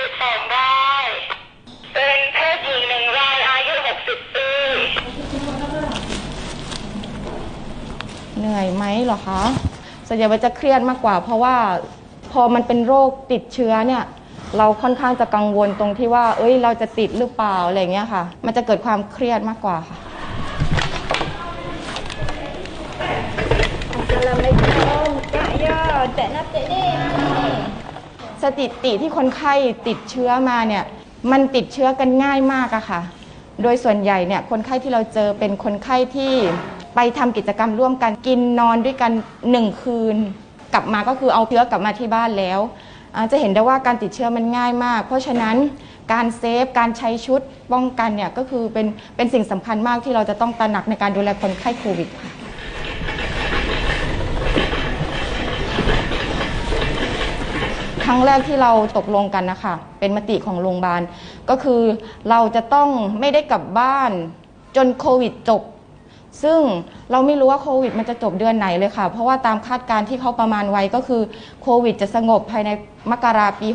ติดต่อได้เป็นเพศหญิงหนึ่งรายอายุ 60 ปี เหนื่อยไหมเหรอคะส่วนใหญ่มันจะเครียดมากกว่า เพราะว่าพอมันเป็นโรคติดเชื้อเนี่ยเราค่อนข้างจะกังวลตรงที่ว่า เอ้ย เราจะติดหรือเปล่าอะไรอย่างเงี้ยค่ะ มันจะเกิดความเครียดมากกว่าค่ะ Assalamualaikum Kak Ya Tak nampak ni สถิติที่คนไข้ติดเชื้อมาเนี่ยมันติดเชื้อกันง่ายมากอะค่ะ โดยส่วนใหญ่เนี่ยคนไข้ที่เราเจอเป็นคนไข้ที่ไปทำกิจกรรมร่วมกันกินนอนด้วยกันหนึ่งคืน กลับมาก็คือเอาเชื้อกลับมาที่บ้านแล้วจะเห็นได้ว่าการติดเชื้อมันง่ายมาก เพราะฉะนั้นการเซฟการใช้ชุดป้องกันเนี่ยก็คือเป็นเป็นสิ่งสำคัญมากที่เราจะต้องตระหนักในการดูแลคนไข้โควิดค่ะ รั้งแรกที่เราตกลงกันนะคะเป็นมติของโรงพยาบาล ก็คือเราจะต้องไม่ได้กลับบ้านจนโควิดจบ ซึ่งเราไม่รู้ว่าโควิดมันจะจบเดือนไหนเลยค่ะ เพราะว่าตามคาดการณ์ที่เขาประมาณไว้ก็คือโควิดจะสงบภายในมกราปี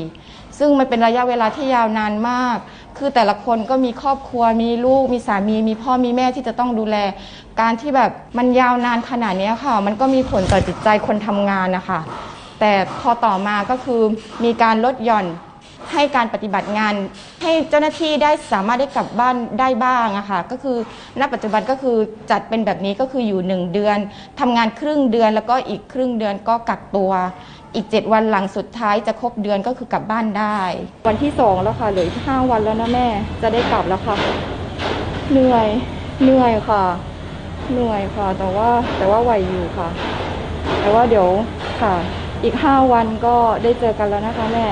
64 ซึ่งมันเป็นระยะเวลาที่ยาวนานมาก คือแต่ละคนก็มีครอบครัว มีลูก มีสามี มีพ่อ มีแม่ที่จะต้องดูแล การที่แบบมันยาวนานขนาดนี้ค่ะ มันก็มีผลต่อจิตใจคนทำงานนะคะ แต่พอต่อมาก็คือมีการลดหย่อนให้การปฏิบัติงาน ให้เจ้าหน้าที่ได้สามารถได้กลับบ้านได้บ้างอะค่ะก็คือณปัจจุบันก็คือจัดเป็นแบบนี้ก็คืออยู่ 1 เดือนทำงานครึ่งเดือนแล้วก็อีกครึ่งเดือนก็กักตัว อีก 7 วันหลังสุดท้ายจะครบเดือนก็คือกลับบ้านได้ วันที่ 2 แล้วค่ะเหลืออีก5วันแล้วนะแม่ จะได้กลับแล้วค่ะเหนื่อยเหนื่อยค่ะ เหนื่อยค่ะแต่ว่าแต่ว่าไหวอยู่ค่ะ แต่ว่าเดี๋ยวค่ะ อีกห้าวันก็ได้เจอกันแล้วนะคะแม่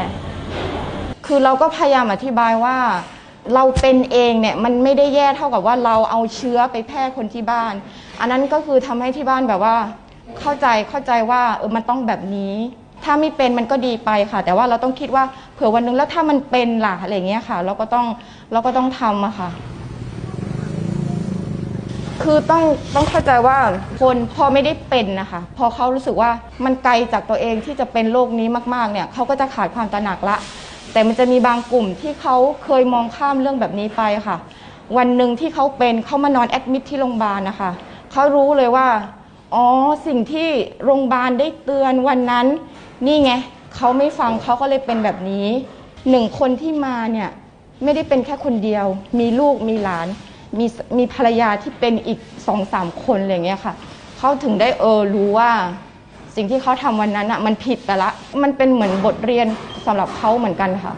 คือเราก็พยายามอธิบายว่า เราเป็นเองเนี่ยมันไม่ได้แย่เท่ากับว่าเราเอาเชื้อไปแพร่คนที่บ้าน อันนั้นก็คือทำให้ที่บ้านแบบว่า เข้าใจเข้าใจว่าเออมันต้องแบบนี้ ถ้าไม่เป็นมันก็ดีไปค่ะ แต่ว่าเราต้องคิดว่าเผื่อวันหนึงแล้วถ้ามันเป็นล่ะอะไรเงี้ยค่ะ เราก็ต้องเราก็ต้องทำอะค่ะ คือต้องต้องเข้าใจว่าคนพอไม่ได้เป็นนะคะ พอเขารู้สึกว่ามันไกลจากตัวเองที่จะเป็นโรคนี้มากๆเนี่ยเขาก็จะขาดความตระหนักละ แต่มันจะมีบางกลุ่มที่เขาเคยมองข้ามเรื่องแบบนี้ไปค่ะ วันหนึ่งที่เขาเป็นเขามานอนแอดมิทที่โรงพยาบาลนะคะเขารู้เลยว่าอ๋อสิ่งที่โรงพยาบาลได้เตือนวันนั้น นี่ไงเขาไม่ฟังเขาก็เลยเป็นแบบนี้หนึ่งคนที่มาเนี่ยไม่ได้เป็นแค่คนเดียว มีลูกมีหลาน มีมีภรรยาที่เป็นอีกสองสามคนอะไรเงี้ยค่ะเขาถึงได้เออรู้ว่า สิ่งที่เขาทำวันนั้นอะมันผิดไปละ มันเป็นเหมือนบทเรียนสำหรับเขาเหมือนกันค่ะ